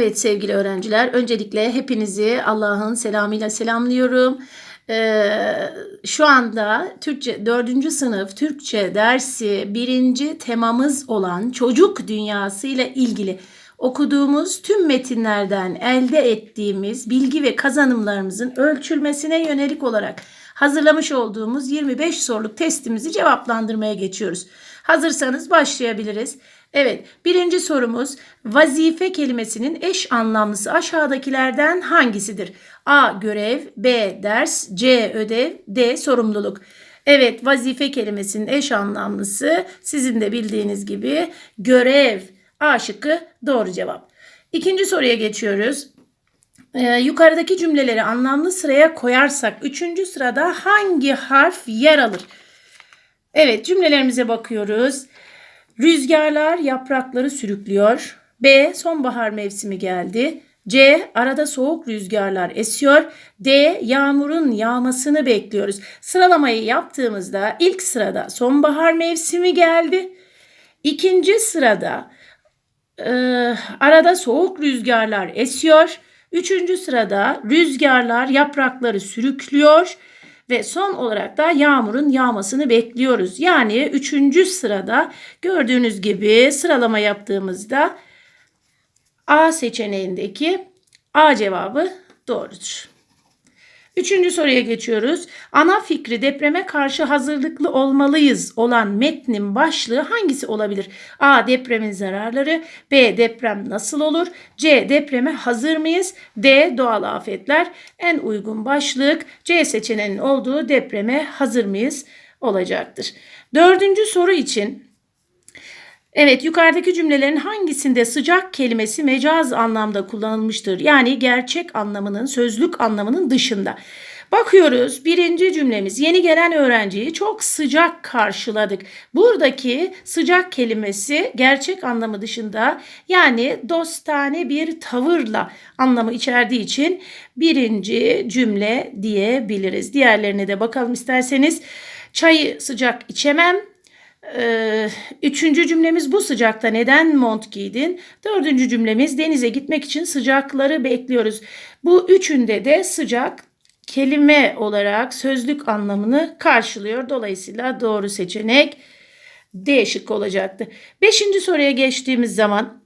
Evet sevgili öğrenciler, öncelikle hepinizi Allah'ın selamıyla selamlıyorum. Ee, şu anda Türkçe 4. sınıf Türkçe dersi birinci temamız olan çocuk dünyası ile ilgili okuduğumuz tüm metinlerden elde ettiğimiz bilgi ve kazanımlarımızın ölçülmesine yönelik olarak hazırlamış olduğumuz 25 soruluk testimizi cevaplandırmaya geçiyoruz. Hazırsanız başlayabiliriz. Evet, birinci sorumuz vazife kelimesinin eş anlamlısı aşağıdakilerden hangisidir? A. Görev, B. Ders, C. Ödev, D. Sorumluluk. Evet, vazife kelimesinin eş anlamlısı sizin de bildiğiniz gibi görev. A şıkkı doğru cevap. İkinci soruya geçiyoruz. Ee, yukarıdaki cümleleri anlamlı sıraya koyarsak üçüncü sırada hangi harf yer alır? Evet cümlelerimize bakıyoruz. Rüzgarlar yaprakları sürüklüyor. B. Sonbahar mevsimi geldi. C. Arada soğuk rüzgarlar esiyor. D. Yağmurun yağmasını bekliyoruz. Sıralamayı yaptığımızda ilk sırada sonbahar mevsimi geldi. İkinci sırada e, arada soğuk rüzgarlar esiyor. Üçüncü sırada rüzgarlar yaprakları sürüklüyor. Ve son olarak da yağmurun yağmasını bekliyoruz. Yani üçüncü sırada gördüğünüz gibi sıralama yaptığımızda A seçeneğindeki A cevabı doğrudur. Üçüncü soruya geçiyoruz. Ana fikri depreme karşı hazırlıklı olmalıyız olan metnin başlığı hangisi olabilir? A. Depremin zararları. B. Deprem nasıl olur? C. Depreme hazır mıyız? D. Doğal afetler. En uygun başlık C seçeneğinin olduğu depreme hazır mıyız olacaktır. Dördüncü soru için Evet yukarıdaki cümlelerin hangisinde sıcak kelimesi mecaz anlamda kullanılmıştır? Yani gerçek anlamının, sözlük anlamının dışında. Bakıyoruz birinci cümlemiz yeni gelen öğrenciyi çok sıcak karşıladık. Buradaki sıcak kelimesi gerçek anlamı dışında yani dostane bir tavırla anlamı içerdiği için birinci cümle diyebiliriz. Diğerlerine de bakalım isterseniz. Çayı sıcak içemem, ee, üçüncü cümlemiz bu sıcakta neden mont giydin? Dördüncü cümlemiz denize gitmek için sıcakları bekliyoruz. Bu üçünde de sıcak kelime olarak sözlük anlamını karşılıyor. Dolayısıyla doğru seçenek D şıkkı olacaktı. Beşinci soruya geçtiğimiz zaman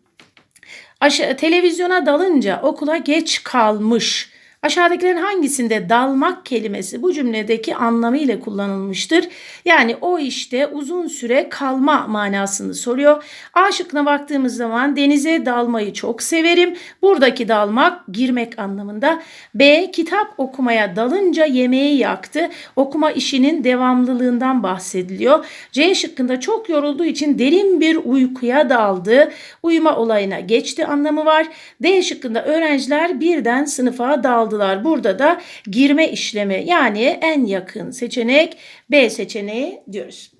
aşağı, televizyona dalınca okula geç kalmış. Aşağıdakilerin hangisinde dalmak kelimesi bu cümledeki anlamıyla kullanılmıştır? Yani o işte uzun süre kalma manasını soruyor. A şıkkına baktığımız zaman denize dalmayı çok severim. Buradaki dalmak girmek anlamında. B kitap okumaya dalınca yemeği yaktı. Okuma işinin devamlılığından bahsediliyor. C şıkkında çok yorulduğu için derin bir uykuya daldı. Uyuma olayına geçti anlamı var. D şıkkında öğrenciler birden sınıfa daldı aldılar. Burada da girme işlemi yani en yakın seçenek B seçeneği diyoruz.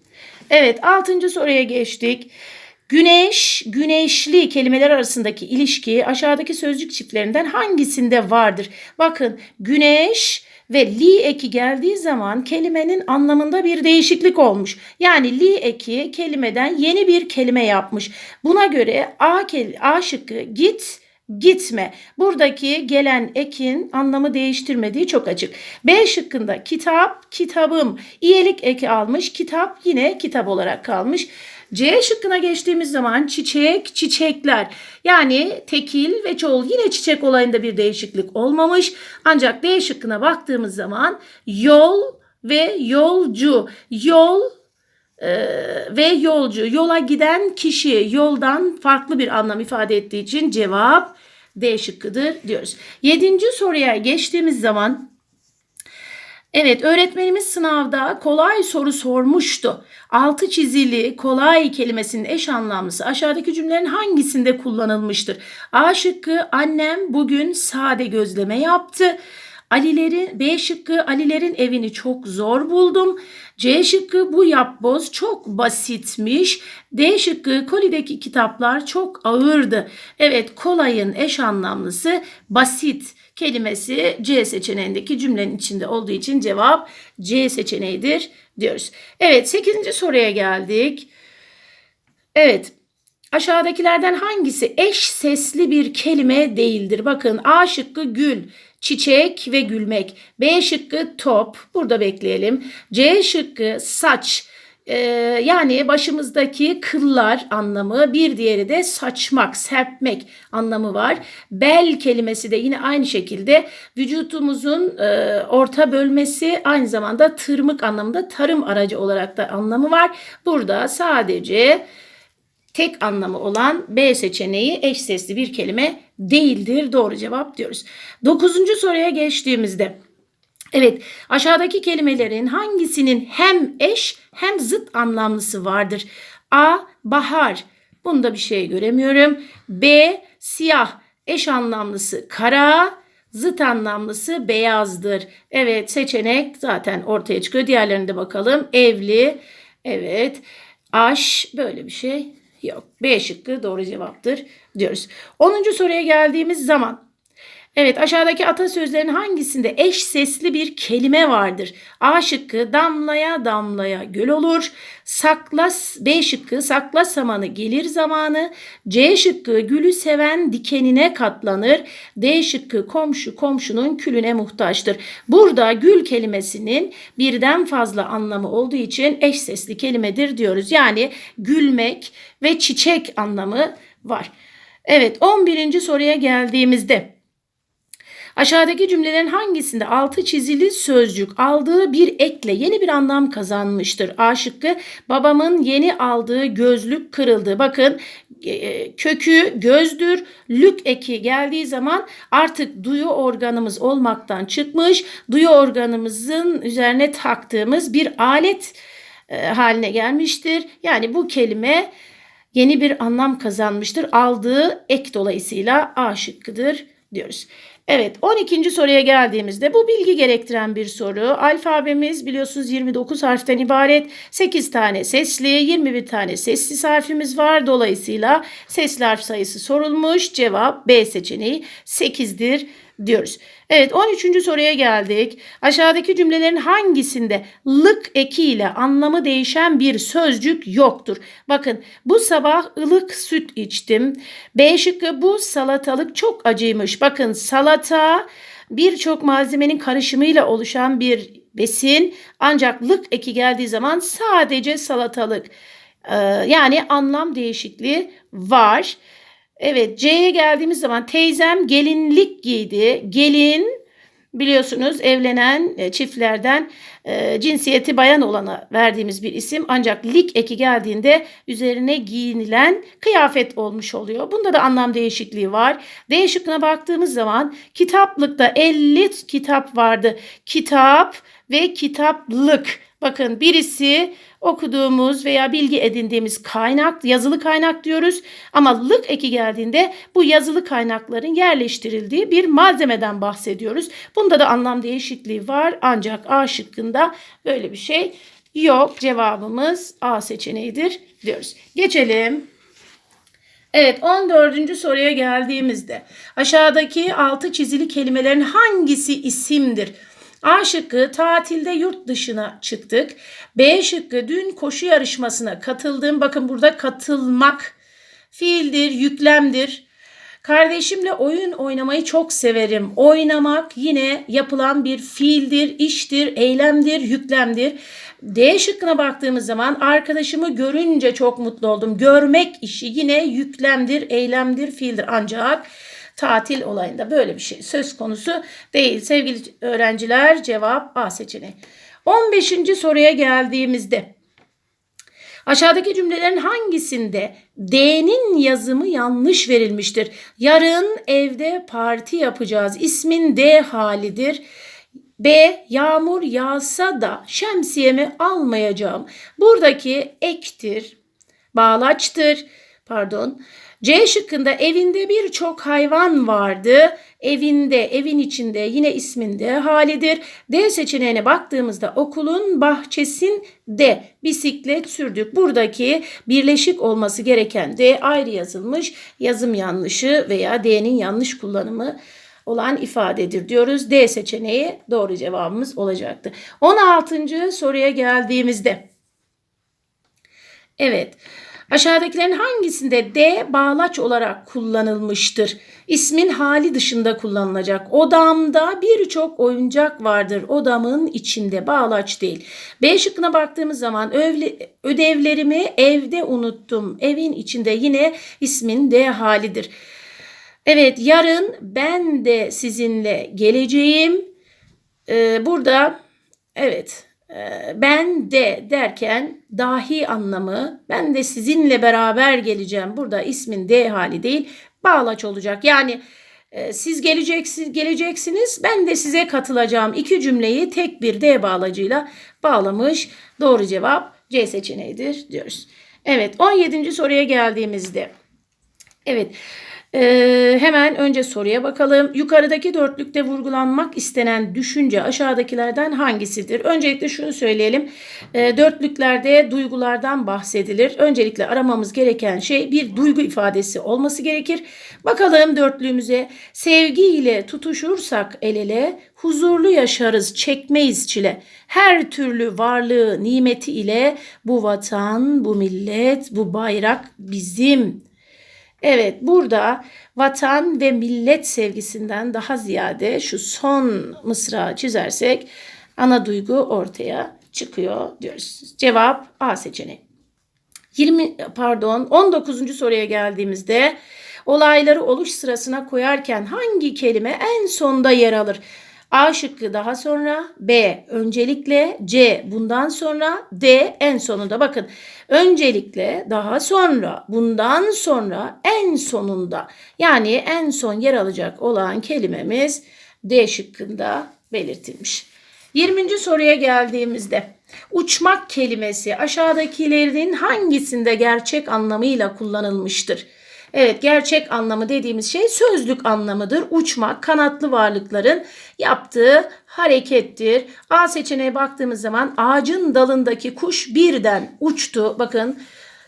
Evet altıncı soruya geçtik. Güneş, güneşli kelimeler arasındaki ilişki aşağıdaki sözcük çiftlerinden hangisinde vardır? Bakın güneş ve li eki geldiği zaman kelimenin anlamında bir değişiklik olmuş. Yani li eki kelimeden yeni bir kelime yapmış. Buna göre A, A şıkkı git, gitme. Buradaki gelen ekin anlamı değiştirmediği çok açık. B şıkkında kitap, kitabım. İyelik eki almış. Kitap yine kitap olarak kalmış. C şıkkına geçtiğimiz zaman çiçek, çiçekler. Yani tekil ve çoğul yine çiçek olayında bir değişiklik olmamış. Ancak D şıkkına baktığımız zaman yol ve yolcu. Yol ve yolcu yola giden kişi yoldan farklı bir anlam ifade ettiği için cevap D şıkkıdır diyoruz. Yedinci soruya geçtiğimiz zaman Evet öğretmenimiz sınavda kolay soru sormuştu. Altı çizili kolay kelimesinin eş anlamlısı aşağıdaki cümlelerin hangisinde kullanılmıştır? A şıkkı annem bugün sade gözleme yaptı. Alilerin B şıkkı Alilerin evini çok zor buldum. C şıkkı bu yapboz çok basitmiş. D şıkkı kolideki kitaplar çok ağırdı. Evet kolayın eş anlamlısı basit kelimesi C seçeneğindeki cümlenin içinde olduğu için cevap C seçeneğidir diyoruz. Evet 8. soruya geldik. Evet Aşağıdakilerden hangisi eş sesli bir kelime değildir? Bakın A şıkkı gül, çiçek ve gülmek. B şıkkı top. Burada bekleyelim. C şıkkı saç. Ee, yani başımızdaki kıllar anlamı bir diğeri de saçmak, serpmek anlamı var. Bel kelimesi de yine aynı şekilde vücutumuzun e, orta bölmesi aynı zamanda tırmık anlamında tarım aracı olarak da anlamı var. Burada sadece tek anlamı olan B seçeneği eş sesli bir kelime değildir. Doğru cevap diyoruz. Dokuzuncu soruya geçtiğimizde Evet, aşağıdaki kelimelerin hangisinin hem eş hem zıt anlamlısı vardır? A. Bahar. Bunda bir şey göremiyorum. B. Siyah. Eş anlamlısı kara. Zıt anlamlısı beyazdır. Evet, seçenek zaten ortaya çıkıyor. Diğerlerine de bakalım. Evli. Evet. Aş. Böyle bir şey yok. B şıkkı doğru cevaptır diyoruz. 10. soruya geldiğimiz zaman Evet aşağıdaki atasözlerin hangisinde eş sesli bir kelime vardır? A şıkkı damlaya damlaya göl olur. Saklas B şıkkı sakla samanı gelir zamanı. C şıkkı gülü seven dikenine katlanır. D şıkkı komşu komşunun külüne muhtaçtır. Burada gül kelimesinin birden fazla anlamı olduğu için eş sesli kelimedir diyoruz. Yani gülmek ve çiçek anlamı var. Evet 11. soruya geldiğimizde Aşağıdaki cümlelerin hangisinde altı çizili sözcük aldığı bir ekle yeni bir anlam kazanmıştır? A şıkkı babamın yeni aldığı gözlük kırıldı. Bakın e, kökü gözdür. Lük eki geldiği zaman artık duyu organımız olmaktan çıkmış. Duyu organımızın üzerine taktığımız bir alet e, haline gelmiştir. Yani bu kelime yeni bir anlam kazanmıştır. Aldığı ek dolayısıyla A şıkkıdır diyoruz. Evet 12. soruya geldiğimizde bu bilgi gerektiren bir soru. Alfabemiz biliyorsunuz 29 harften ibaret. 8 tane sesli 21 tane sessiz harfimiz var. Dolayısıyla sesli harf sayısı sorulmuş. Cevap B seçeneği 8'dir diyoruz. Evet 13. soruya geldik. Aşağıdaki cümlelerin hangisinde lık eki ile anlamı değişen bir sözcük yoktur? Bakın bu sabah ılık süt içtim. B şıkkı bu salatalık çok acıymış. Bakın salata birçok malzemenin karışımıyla oluşan bir besin ancak lık eki geldiği zaman sadece salatalık yani anlam değişikliği var. Evet C'ye geldiğimiz zaman teyzem gelinlik giydi. Gelin biliyorsunuz evlenen e, çiftlerden e, cinsiyeti bayan olana verdiğimiz bir isim. Ancak lik eki geldiğinde üzerine giyinilen kıyafet olmuş oluyor. Bunda da anlam değişikliği var. D şıkkına baktığımız zaman kitaplıkta 50 kitap vardı. Kitap ve kitaplık. Bakın birisi okuduğumuz veya bilgi edindiğimiz kaynak, yazılı kaynak diyoruz. Ama lık eki geldiğinde bu yazılı kaynakların yerleştirildiği bir malzemeden bahsediyoruz. Bunda da anlam değişikliği var ancak A şıkkında böyle bir şey yok. Cevabımız A seçeneğidir diyoruz. Geçelim. Evet 14. soruya geldiğimizde aşağıdaki altı çizili kelimelerin hangisi isimdir? A şıkkı tatilde yurt dışına çıktık. B şıkkı dün koşu yarışmasına katıldım. Bakın burada katılmak fiildir, yüklemdir. Kardeşimle oyun oynamayı çok severim. Oynamak yine yapılan bir fiildir, iştir, eylemdir, yüklemdir. D şıkkına baktığımız zaman arkadaşımı görünce çok mutlu oldum. Görmek işi yine yüklemdir, eylemdir, fiildir. Ancak tatil olayında böyle bir şey söz konusu değil. Sevgili öğrenciler cevap A seçeneği. 15. soruya geldiğimizde aşağıdaki cümlelerin hangisinde D'nin yazımı yanlış verilmiştir? Yarın evde parti yapacağız. İsmin D halidir. B. Yağmur yağsa da şemsiyemi almayacağım. Buradaki ektir, bağlaçtır, pardon. C şıkkında evinde birçok hayvan vardı. Evinde, evin içinde yine isminde halidir. D seçeneğine baktığımızda okulun bahçesinde bisiklet sürdük. Buradaki birleşik olması gereken D ayrı yazılmış. Yazım yanlışı veya D'nin yanlış kullanımı olan ifadedir diyoruz. D seçeneği doğru cevabımız olacaktı. 16. soruya geldiğimizde Evet. Aşağıdakilerin hangisinde D bağlaç olarak kullanılmıştır? İsmin hali dışında kullanılacak. Odamda birçok oyuncak vardır. Odamın içinde bağlaç değil. B şıkkına baktığımız zaman övle, ödevlerimi evde unuttum. Evin içinde yine ismin D halidir. Evet yarın ben de sizinle geleceğim. Ee, burada evet ben de derken dahi anlamı ben de sizinle beraber geleceğim. Burada ismin D hali değil bağlaç olacak. Yani e, siz geleceksiniz, geleceksiniz ben de size katılacağım. İki cümleyi tek bir D bağlacıyla bağlamış. Doğru cevap C seçeneğidir diyoruz. Evet 17. soruya geldiğimizde. Evet. Ee, hemen önce soruya bakalım. Yukarıdaki dörtlükte vurgulanmak istenen düşünce aşağıdakilerden hangisidir? Öncelikle şunu söyleyelim. Ee, dörtlüklerde duygulardan bahsedilir. Öncelikle aramamız gereken şey bir duygu ifadesi olması gerekir. Bakalım dörtlüğümüze sevgiyle tutuşursak el ele huzurlu yaşarız çekmeyiz çile. Her türlü varlığı nimeti ile bu vatan, bu millet, bu bayrak bizim. Evet burada vatan ve millet sevgisinden daha ziyade şu son mısrağı çizersek ana duygu ortaya çıkıyor diyoruz. Cevap A seçeneği. 20 pardon 19. soruya geldiğimizde olayları oluş sırasına koyarken hangi kelime en sonda yer alır? A şıkkı daha sonra, B öncelikle, C bundan sonra, D en sonunda. Bakın öncelikle, daha sonra, bundan sonra, en sonunda. Yani en son yer alacak olan kelimemiz D şıkkında belirtilmiş. 20. soruya geldiğimizde uçmak kelimesi aşağıdakilerin hangisinde gerçek anlamıyla kullanılmıştır? Evet gerçek anlamı dediğimiz şey sözlük anlamıdır. Uçmak kanatlı varlıkların yaptığı harekettir. A seçeneğe baktığımız zaman ağacın dalındaki kuş birden uçtu. Bakın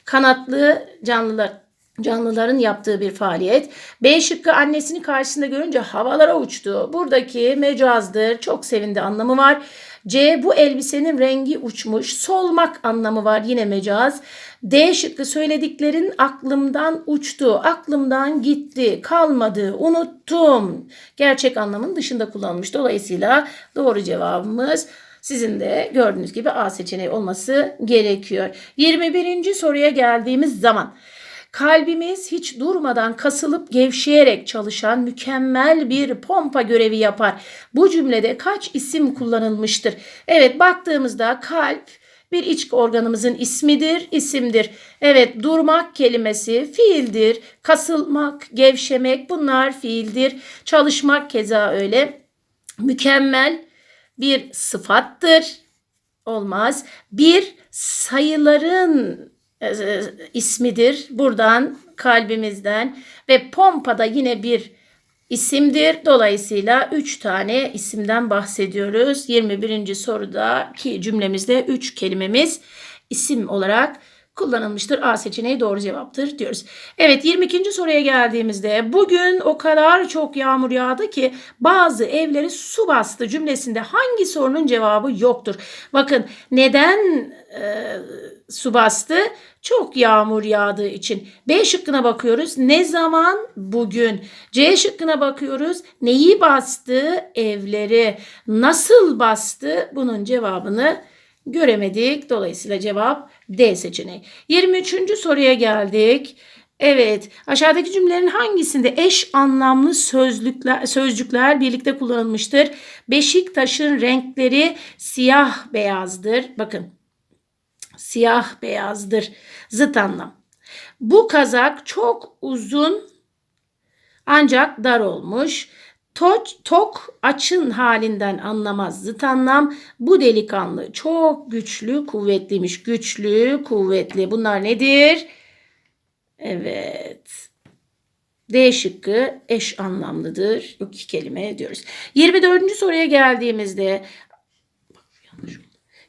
kanatlı canlılar canlıların yaptığı bir faaliyet. B şıkkı annesini karşısında görünce havalara uçtu. Buradaki mecazdır. Çok sevindi anlamı var. C bu elbisenin rengi uçmuş. Solmak anlamı var yine mecaz. D şıkkı söylediklerin aklımdan uçtu. Aklımdan gitti. Kalmadı. Unuttum. Gerçek anlamın dışında kullanılmış. Dolayısıyla doğru cevabımız sizin de gördüğünüz gibi A seçeneği olması gerekiyor. 21. soruya geldiğimiz zaman Kalbimiz hiç durmadan kasılıp gevşeyerek çalışan mükemmel bir pompa görevi yapar. Bu cümlede kaç isim kullanılmıştır? Evet baktığımızda kalp bir iç organımızın ismidir, isimdir. Evet durmak kelimesi fiildir. Kasılmak, gevşemek bunlar fiildir. Çalışmak keza öyle. Mükemmel bir sıfattır. Olmaz. Bir sayıların ismidir. Buradan kalbimizden ve pompa da yine bir isimdir. Dolayısıyla 3 tane isimden bahsediyoruz. 21. soruda ki cümlemizde 3 kelimemiz isim olarak kullanılmıştır. A seçeneği doğru cevaptır diyoruz. Evet 22. soruya geldiğimizde bugün o kadar çok yağmur yağdı ki bazı evleri su bastı cümlesinde hangi sorunun cevabı yoktur? Bakın neden e, su bastı? Çok yağmur yağdığı için. B şıkkına bakıyoruz. Ne zaman? Bugün. C şıkkına bakıyoruz. Neyi bastı? Evleri. Nasıl bastı? Bunun cevabını göremedik. Dolayısıyla cevap D seçeneği. 23. soruya geldik. Evet, aşağıdaki cümlelerin hangisinde eş anlamlı sözlükler, sözcükler birlikte kullanılmıştır? Beşiktaş'ın renkleri siyah beyazdır. Bakın, siyah beyazdır. Zıt anlam. Bu kazak çok uzun ancak dar olmuş. Tok, tok açın halinden anlamaz zıt anlam. Bu delikanlı çok güçlü, kuvvetliymiş. Güçlü, kuvvetli. Bunlar nedir? Evet. D şıkkı eş anlamlıdır. İki kelime diyoruz. 24. soruya geldiğimizde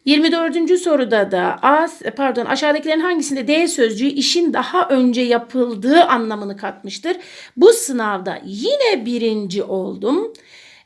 24. soruda da A, pardon aşağıdakilerin hangisinde D sözcüğü işin daha önce yapıldığı anlamını katmıştır. Bu sınavda yine birinci oldum.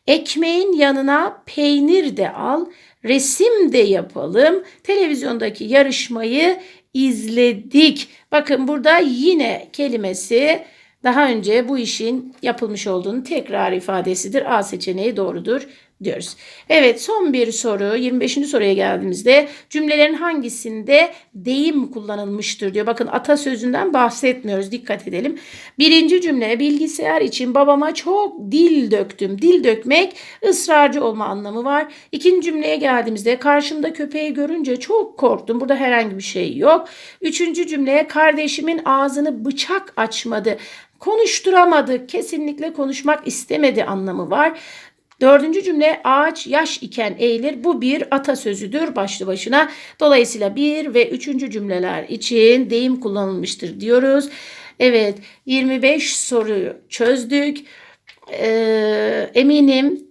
Ekmeğin yanına peynir de al, resim de yapalım. Televizyondaki yarışmayı izledik. Bakın burada yine kelimesi daha önce bu işin yapılmış olduğunu tekrar ifadesidir. A seçeneği doğrudur diyoruz. Evet son bir soru 25. soruya geldiğimizde cümlelerin hangisinde deyim kullanılmıştır diyor. Bakın atasözünden bahsetmiyoruz dikkat edelim. Birinci cümle bilgisayar için babama çok dil döktüm. Dil dökmek ısrarcı olma anlamı var. İkinci cümleye geldiğimizde karşımda köpeği görünce çok korktum. Burada herhangi bir şey yok. Üçüncü cümleye kardeşimin ağzını bıçak açmadı. Konuşturamadı. Kesinlikle konuşmak istemedi anlamı var. Dördüncü cümle ağaç yaş iken eğilir. Bu bir atasözüdür başlı başına. Dolayısıyla bir ve üçüncü cümleler için deyim kullanılmıştır diyoruz. Evet 25 soruyu çözdük. Ee, eminim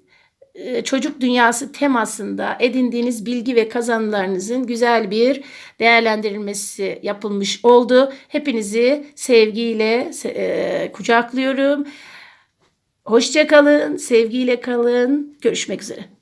e, çocuk dünyası temasında edindiğiniz bilgi ve kazanımlarınızın güzel bir değerlendirilmesi yapılmış oldu. Hepinizi sevgiyle e, kucaklıyorum. Hoşça kalın, sevgiyle kalın. Görüşmek üzere.